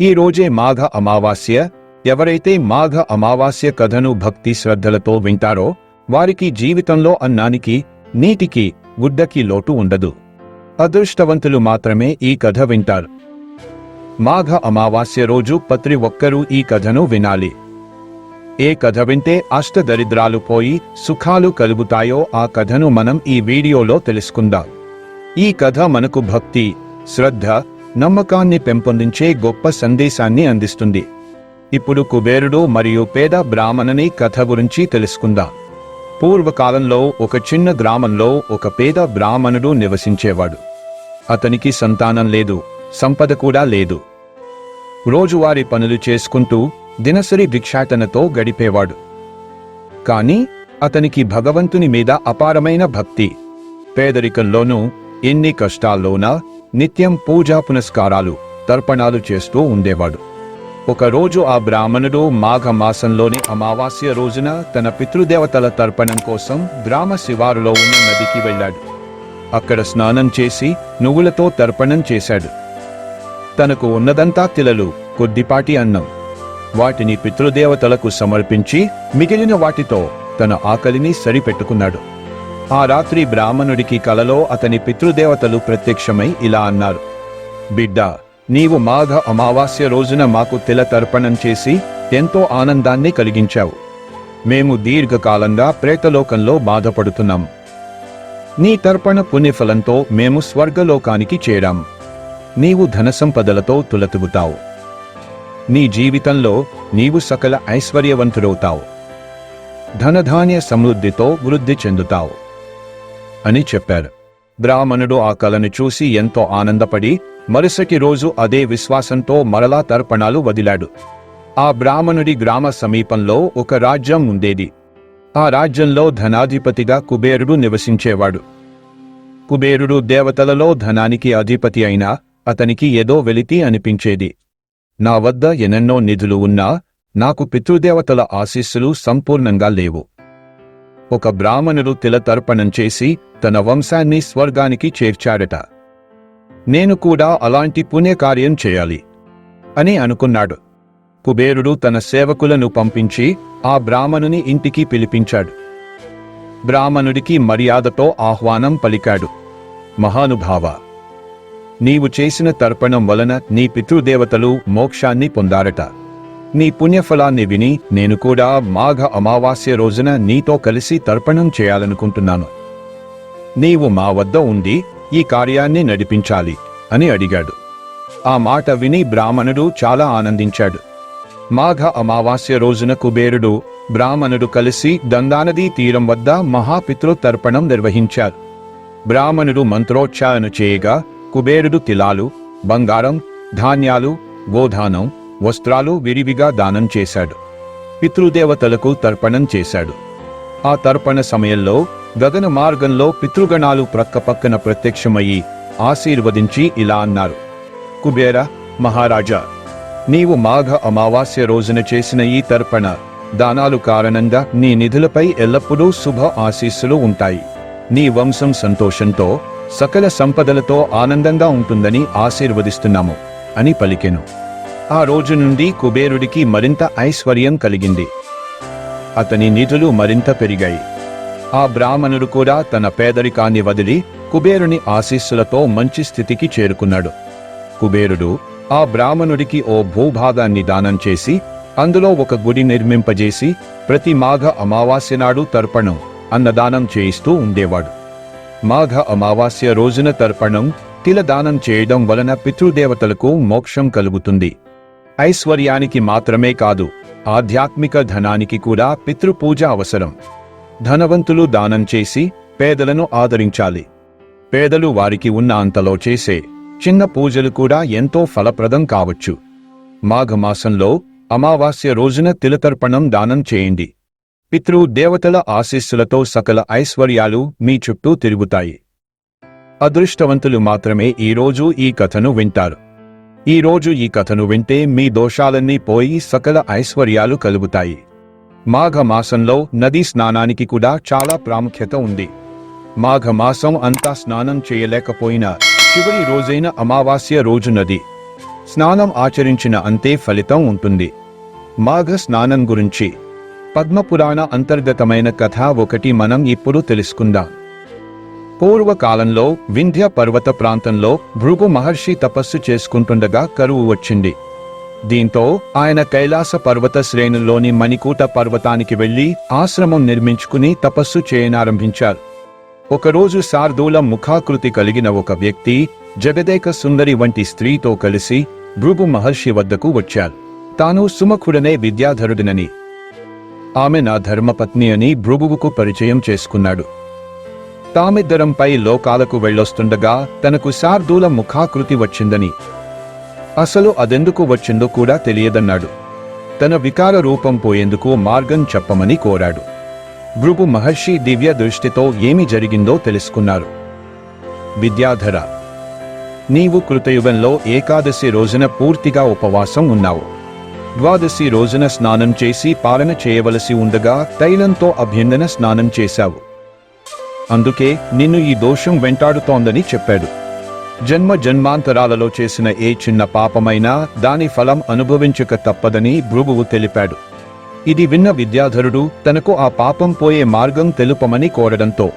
ఈ రోజే మాఘ అమావాస్య. ఎవరైతే మాఘ అమావాస్య కథను భక్తి శ్రద్ధలతో వింటారో వారికి జీవితంలో అన్నానికి నీటికి గుడ్డకి లోటు ఉండదు. అదృష్టవంతులు మాత్రమే ఈ కథ వింటారు. మాఘ అమావాస్య రోజు పత్రి ఒక్కరూ ఈ కథను వినాలి. ఏ కథ వింటే అష్టదరిద్రాలు పోయి సుఖాలు కలుగుతాయో ఆ కథను మనం ఈ వీడియోలో తెలుసుకుందాం. ఈ కథ మనకు భక్తి శ్రద్ధ నమ్మకాన్ని పెంపొందించే గొప్ప సందేశాన్ని అందిస్తుంది. ఇప్పుడు కుబేరుడు మరియు పేద బ్రాహ్మణని కథ గురించి తెలుసుకుందాం. పూర్వకాలంలో ఒక చిన్న గ్రామంలో ఒక పేద బ్రాహ్మణుడు నివసించేవాడు. అతనికి సంతానం లేదు సంపద కూడా లేదు. రోజువారీ పనులు చేసుకుంటూ దినసరి భిక్షాటనతో గడిపేవాడు. కాని అతనికి భగవంతుని మీద అపారమైన భక్తి. పేదరికంలోనూ ఎన్ని కష్టాల్లోనా నిత్యం పూజా పునస్కారాలు తర్పణాలు చేస్తూ ఉండేవాడు. ఒకరోజు ఆ బ్రాహ్మణుడు మాఘ మాసంలోని అమావాస్య రోజున తన పితృదేవతల తర్పణం కోసం గ్రామ శివారులో ఉన్న నదికి వెళ్ళాడు. అక్కడ స్నానం చేసి నువ్వులతో తర్పణం చేశాడు. తనకు ఉన్నదంతా తిలలు కొద్దిపాటి అన్నం. వాటిని పితృదేవతలకు సమర్పించి మిగిలిన వాటితో తన ఆకలిని సరిపెట్టుకున్నాడు. ఆ రాత్రి బ్రాహ్మణుడికి కలలో అతని పితృదేవతలు ప్రత్యక్షమై ఇలా అన్నారు. బిడ్డ నీవు మాఘ అమావాస్య రోజున మాకు తిల తర్పణం చేసి ఎంతో ఆనందాన్ని కలిగించావు. మేము దీర్ఘకాలంగా ప్రేతలోకంలో బాధపడుతున్నాం. నీ తర్పణ పుణ్యఫలంతో మేము స్వర్గలోకానికి చేరాం. నీవు ధన సంపదలతో తులతుగుతావు. నీ జీవితంలో నీవు సకల ఐశ్వర్యవంతుడవుతావు. ధనధాన్య సమృద్ధితో వృద్ధి చెందుతావు. అని చెప్పారు బ్రాహ్మణుడు ఆ కలను చూసి ఎంతో ఆనందపడి మరుసటి రోజు అదే విశ్వాసంతో మరలా తర్పణాలు వదిలాడు. ఆ బ్రాహ్మణుడి గ్రామ సమీపంలో ఒక రాజ్యం ఉండేది. ఆ రాజ్యంలో ధనాధిపతిగా కుబేరుడు నివసించేవాడు. కుబేరుడు దేవతలలో ధనానికి అధిపతి అయినా అతనికి ఏదో వెలితి అనిపించేది. నా వద్ద ఎన్నెన్నో నిధులు ఉన్నా నాకు పితృదేవతల ఆశీస్సులు సంపూర్ణంగా లేవు. ఒక బ్రాహ్మణుడు తిలతర్పణం చేసి తన వంశాన్ని స్వర్గానికి చేర్చాడట. నేను కూడా అలాంటి పుణ్యకార్యం చేయాలి అని అనుకున్నాడు. కుబేరుడు తన సేవకులను పంపించి ఆ బ్రాహ్మణుని ఇంటికి పిలిపించాడు. బ్రాహ్మణుడికి మర్యాదతో ఆహ్వానం పలికాడు. మహానుభావ నీవు చేసిన తర్పణం వలన నీ పితృదేవతలు మోక్షాన్ని పొందారట. నీ పుణ్యఫలాన్ని విని నేను కూడా మాఘ అమావాస్య రోజున నీతో కలిసి తర్పణం చేయాలనుకుంటున్నాను. నీవు మా వద్ద ఉండి ఈ కార్యాన్ని నడిపించాలి అని అడిగాడు. ఆ మాట విని బ్రాహ్మణుడు చాలా ఆనందించాడు. మాఘ అమావాస్య రోజున కుబేరుడు బ్రాహ్మణుడు కలిసి దందానదీ తీరం వద్ద మహాపితృ తర్పణం నిర్వహించారు. బ్రాహ్మణుడు మంత్రోచ్చారణ చేయగా కుబేరుడు తిలాలు బంగారం ధాన్యాలు గోధానం వస్త్రాలు విరివిగా దానం చేశాడు. పితృదేవతలకు తర్పణం చేశాడు. ఆ తర్పణ సమయంలో గగన మార్గంలో పితృగణాలు ప్రక్కపక్కన ప్రత్యక్షమయ్యి ఆశీర్వదించి ఇలా అన్నారు. కుబేర మహారాజా నీవు మాఘ అమావాస్య రోజున చేసిన ఈ తర్పణ దానాలు కారణంగా నీ నిధులపై ఎల్లప్పుడూ శుభ ఆశీస్సులు ఉంటాయి. నీ వంశం సంతోషంతో సకల సంపదలతో ఆనందంగా ఉంటుందని ఆశీర్వదిస్తున్నాము అని పలికెను. ఆ రోజు నుండి కుబేరుడికి మరింత ఐశ్వర్యం కలిగింది. అతని నిధులు మరింత పెరిగాయి. ఆ బ్రాహ్మణుడు కూడా తన పేదరికాన్ని వదిలి కుబేరుని ఆశీస్సులతో మంచి స్థితికి చేరుకున్నాడు. కుబేరుడు ఆ బ్రాహ్మణుడికి ఓ భూభాగాన్ని దానం చేసి అందులో ఒక గుడి నిర్మింపజేసి ప్రతి మాఘ అమావాస్య నాడు తర్పణం అన్నదానం చేయిస్తూ ఉండేవాడు. మాఘ అమావాస్య రోజున తర్పణం తిలదానం చేయడం వలన పితృదేవతలకు మోక్షం కలుగుతుంది. ఐశ్వర్యానికి మాత్రమే కాదు ఆధ్యాత్మిక ధనానికి కూడా పితృపూజ అవసరం. ధనవంతులు దానం చేసి పేదలను ఆదరించాలి. పేదలు వారికి ఉన్న అంతలో చేసే చిన్న పూజలు కూడా ఎంతో ఫలప్రదం కావచ్చు. మాఘమాసంలో అమావాస్య రోజున తిలతర్పణం దానం చేయండి. పితృ దేవతల ఆశీస్సులతో సకల ఐశ్వర్యాలు మీ చుట్టూ తిరుగుతాయి. అదృష్టవంతులు మాత్రమే ఈ రోజు ఈ కథను వింటారు. ఈ రోజు ఈ కథను వింటే మీ దోషాలన్నీ పోయి సకల ఐశ్వర్యాలు కలుగుతాయి. మాఘ మాసంలో నదీ స్నానానికి కూడా చాలా ప్రాముఖ్యత ఉంది. మాఘ మాసం అంతా స్నానం చేయలేకపోయినా చివరి రోజైన అమావాస్య రోజు నది. స్నానం ఆచరించిన అంతే ఫలితం ఉంటుంది. మాఘ స్నానం గురించి. పద్మపురాణ అంతర్గతమైన కథ ఒకటి మనం ఇప్పుడు తెలుసుకుందాం. పూర్వకాలంలో వింధ్య పర్వత ప్రాంతంలో భృగు మహర్షి తపస్సు చేసుకుంటుండగా కరువు వచ్చింది. దీంతో ఆయన కైలాస పర్వత శ్రేణుల్లోని మణికూట పర్వతానికి వెళ్ళి ఆశ్రమం నిర్మించుకుని తపస్సు చేయనారంభించారు. ఒకరోజు శార్దూల ముఖాకృతి కలిగిన ఒక వ్యక్తి జగదేక సుందరి వంటి స్త్రీతో కలిసి భృగు మహర్షి వద్దకు వచ్చారు. తాను సుమఖుడనే విద్యాధరుడినని. ఆమె నా ధర్మపత్ని అని భృగువుకు పరిచయం చేసుకున్నాడు. తామిద్దరంపై లోకాలకు వెళ్ళొస్తుండగా తనకు శార్దూల ముఖాకృతి వచ్చిందని. అసలు అదెందుకు వచ్చిందో కూడా తెలియదన్నాడు. తన వికార రూపం పోయేందుకు మార్గం చెప్పమని కోరాడు. భృగు మహర్షి దివ్య దృష్టితో ఏమి జరిగిందో తెలుసుకున్నారు. విద్యాధర నీవు కృతయుగంలో ఏకాదశి రోజున పూర్తిగా ఉపవాసం ఉన్నావు. ద్వాదశి రోజున స్నానం చేసి పాలన చేయవలసి ఉండగా తైలంతో అభ్యందన స్నానం చేశావు. అందుకే నిన్ను ఈ దోషం వెంటాడుతోందని చెప్పాడు. జన్మ జన్మాంతరాలలో చేసిన ఏ చిన్న పాపమైనా దాని ఫలం అనుభవించక తప్పదని భృగువు తెలిపాడు. ఇది విన్న విద్యాధరుడు తనకు ఆ పాపం పోయే మార్గం తెలుపమని కోరడంతో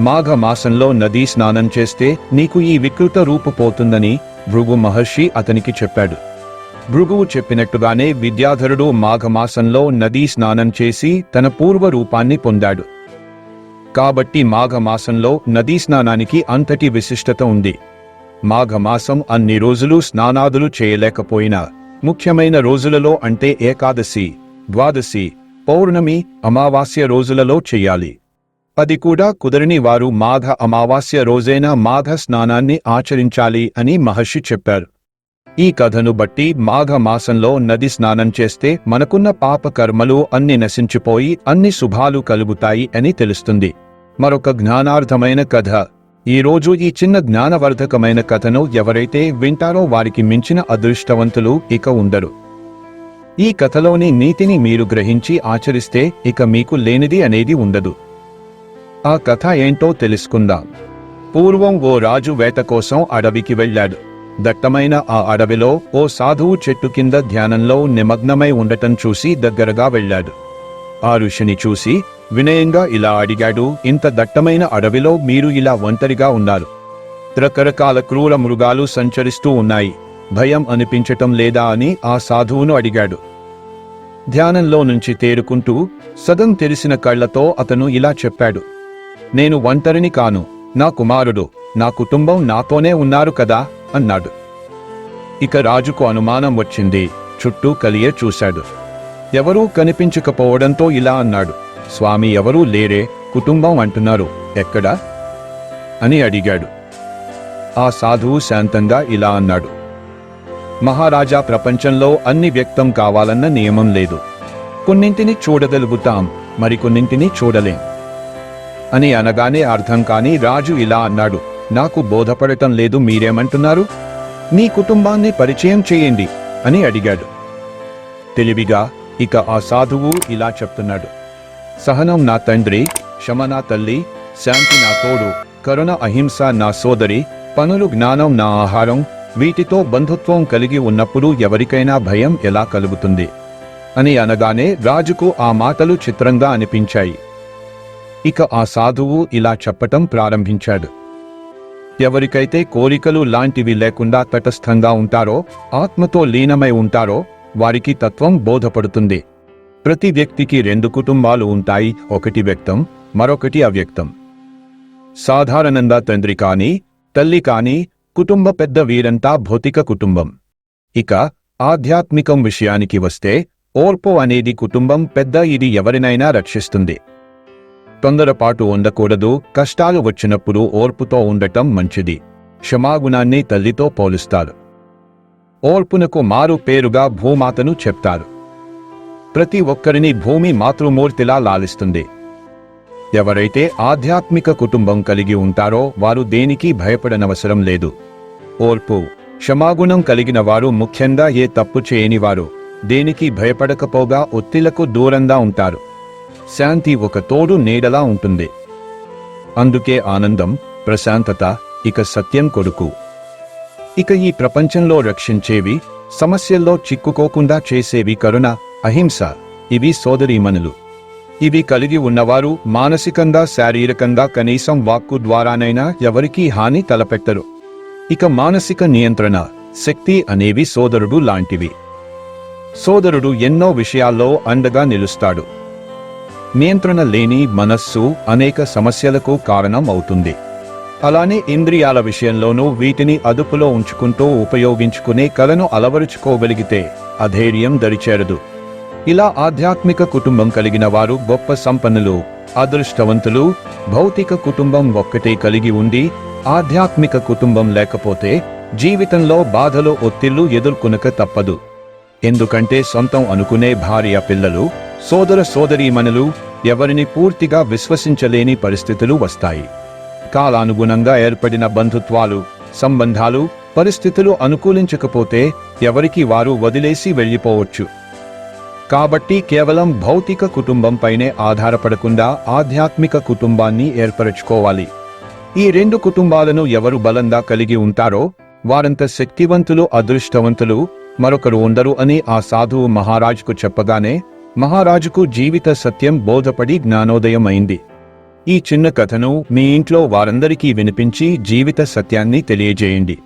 మాఘ మాసంలో నదీ స్నానం చేస్తే నీకు ఈ వికృత రూపు పోతుందని భృగు మహర్షి అతనికి చెప్పాడు. భృగువు చెప్పినట్టుగానే విద్యాధరుడు మాఘమాసంలో నదీ స్నానం చేసి తన పూర్వ రూపాన్ని పొందాడు. కాబట్టి మాఘమాసంలో నదీ స్నానానికి అంతటి విశిష్టత ఉంది. మాఘమాసం అన్ని రోజులు స్నానాదులు చేయలేకపోయినా ముఖ్యమైన రోజులలో అంటే ఏకాదశి ద్వాదశి పౌర్ణమి అమావాస్య రోజులలో చెయ్యాలి అది కూడా కుదరని వారు మాఘ అమావాస్య రోజైన మాఘ స్నానాన్ని ఆచరించాలి అని మహర్షి చెప్పారు. ఈ కథను బట్టి మాఘ మాసంలో నది స్నానం చేస్తే మనకున్న పాపకర్మలు అన్ని నశించిపోయి అన్ని శుభాలు కలుగుతాయి అని తెలుస్తుంది. మరొక జ్ఞానార్థమైన కథ. ఈ రోజు ఈ చిన్న జ్ఞానవర్ధకమైన కథను ఎవరైతే వింటారో వారికి మించిన అదృష్టవంతులు ఇక ఉండరు. ఈ కథలోని నీతిని మీరు గ్రహించి ఆచరిస్తే ఇక మీకు లేనిది అనేది ఉండదు. ఆ కథ ఏంటో తెలుసుకుందాం. పూర్వం ఓ రాజు వేట కోసం అడవికి వెళ్ళాడు. దట్టమైన ఆ అడవిలో ఓ సాధువు చెట్టు కింద ధ్యానంలో నిమగ్నమై ఉండటం చూసి దగ్గరగా వెళ్ళాడు. ఆ ఋషిని చూసి వినయంగా ఇలా అడిగాడు ఇంత దట్టమైన అడవిలో మీరు ఇలా ఒంటరిగా ఉన్నారు. రకరకాల క్రూర మృగాలు సంచరిస్తూ ఉన్నాయి. భయం అనిపించటం లేదా అని ఆ సాధువును అడిగాడు. ధ్యానంలో నుంచి తేరుకుంటూ సదం తెరిసిన కళ్ళతో అతను ఇలా చెప్పాడు. నేను ఒంటరిని కాను. నా కుమారుడు నా కుటుంబం నాతోనే ఉన్నారు కదా? అన్నాడు. ఇక రాజుకు అనుమానం వచ్చింది. చుట్టూ కలియే చూశాడు. ఎవరూ కనిపించకపోవడంతో ఇలా అన్నాడు. స్వామి ఎవరూ లేరే కుటుంబం అంటున్నారు. ఎక్కడా? అని అడిగాడు. ఆ సాధువు శాంతంగా ఇలా అన్నాడు. మహారాజా ప్రపంచంలో అన్ని వ్యక్తం కావాలన్న నియమం లేదు. కొన్నింటిని చూడగలుగుతాం మరికొన్నింటిని చూడలేం. అని అనగానే అర్థం కాని రాజు ఇలా అన్నాడు. నాకు బోధపడటం లేదు మీరేమంటున్నారు? మీ కుటుంబాన్ని పరిచయం చేయండి అని అడిగాడు. తెలివిగా ఇక ఆ సాధువు ఇలా చెప్తున్నాడు. సహనం నా తండ్రి క్షమ నా తల్లి శాంతి నా తోడు కరుణ అహింస నా సోదరి పనులు జ్ఞానం నా ఆహారం వీటితో బంధుత్వం కలిగి ఉన్నప్పుడు ఎవరికైనా భయం ఎలా కలుగుతుంది? అని అనగానే రాజుకు ఆ మాటలు చిత్రంగా అనిపించాయి. ఇక ఆ సాధువు ఇలా చెప్పటం ప్రారంభించాడు. ఎవరికైతే కోరికలు లాంటివి లేకుండా తటస్థంగా ఉంటారో ఆత్మతో లీనమై ఉంటారో వారికి తత్వం బోధపడుతుంది. ప్రతి వ్యక్తికి రెండు కుటుంబాలు ఉంటాయి ఒకటి వ్యక్తం మరొకటి అవ్యక్తం. సాధారణంగా తండ్రి కాని తల్లి కాని కుటుంబ పెద్ద వీరంతా భౌతిక కుటుంబం. ఇక ఆధ్యాత్మికం విషయానికి వస్తే ఓర్పు అనేది కుటుంబం పెద్ద ఇది ఎవరినైనా రక్షిస్తుంది. తొందరపాటు ఉండకూడదు కష్టాలు వచ్చినప్పుడు ఓర్పుతో ఉండటం మంచిది. క్షమాగుణాన్ని తల్లితో పోలుస్తారు. ఓర్పునకు మారు పేరుగా భూమాతను చెప్తారు. ప్రతి ఒక్కరిని భూమి మాతృమూర్తిలా లాలిస్తుంది. ఎవరైతే ఆధ్యాత్మిక కుటుంబం కలిగి ఉంటారో వారు దేనికి భయపడనవసరం లేదు. ఓర్పు క్షమాగుణం కలిగిన వారు ముఖ్యంగా ఏ తప్పు చేయని వారు దేనికి భయపడకపోగా ఒత్తిళ్ళకు దూరంగా ఉంటారు. శాంతి ఒక తోడు నీడలా ఉంటుంది. అందుకే ఆనందం ప్రశాంతత ఇక సత్యం కొడుకు. ఇక ఈ ప్రపంచంలో రక్షించేవి సమస్యల్లో చిక్కుకోకుండా చేసేవి కరుణ అహింస. ఇవి సోదరీమణులు ఇవి కలిగి ఉన్నవారు మానసికంగా శారీరకంగా కనీసం వాక్కు ద్వారానైనా ఎవరికీ హాని తలపెట్టరు. ఇక మానసిక నియంత్రణ శక్తి అనేవి సోదరుడు లాంటివి. సోదరుడు ఎన్నో విషయాల్లో అండగా నిలుస్తాడు. నియంత్రణ లేని మనస్సు అనేక సమస్యలకు కారణం అవుతుంది. అలానే ఇంద్రియాల విషయంలోనూ వీటిని అదుపులో ఉంచుకుంటూ ఉపయోగించుకునే కలను అలవరుచుకోగలిగితే అధైర్యం దరిచేరదు. ఇలా ఆధ్యాత్మిక కుటుంబం కలిగిన వారు గొప్ప సంపన్నులు అదృష్టవంతులు భౌతిక కుటుంబం ఒక్కటే కలిగి ఉండి ఆధ్యాత్మిక కుటుంబం లేకపోతే జీవితంలో బాధలు ఒత్తిళ్ళు ఎదుర్కొనక తప్పదు. ఎందుకంటే సొంతం అనుకునే భార్య పిల్లలు సోదర సోదరీమణులు ఎవరిని పూర్తిగా విశ్వసించలేని పరిస్థితులు వస్తాయి. కాలానుగుణంగా ఏర్పడిన బంధుత్వాలు సంబంధాలు పరిస్థితులు అనుకూలించకపోతే ఎవరికి వారు వదిలేసి వెళ్ళిపోవచ్చు. కాబట్టి కేవలం భౌతిక కుటుంబంపైనే ఆధారపడకుండా ఆధ్యాత్మిక కుటుంబాన్ని ఏర్పరచుకోవాలి. ఈ రెండు కుటుంబాలను ఎవరు బలంగా కలిగి ఉంటారో వారంత శక్తివంతులు అదృష్టవంతులు మరొకరు ఉండరు అని ఆ సాధువు మహారాజుకు చెప్పగానే మహారాజుకు జీవిత సత్యం బోధపడి జ్ఞానోదయం అయింది ఈ చిన్న కథను మీ ఇంట్లో వారందరికీ వినిపించి జీవిత సత్యాన్ని తెలియజేయండి.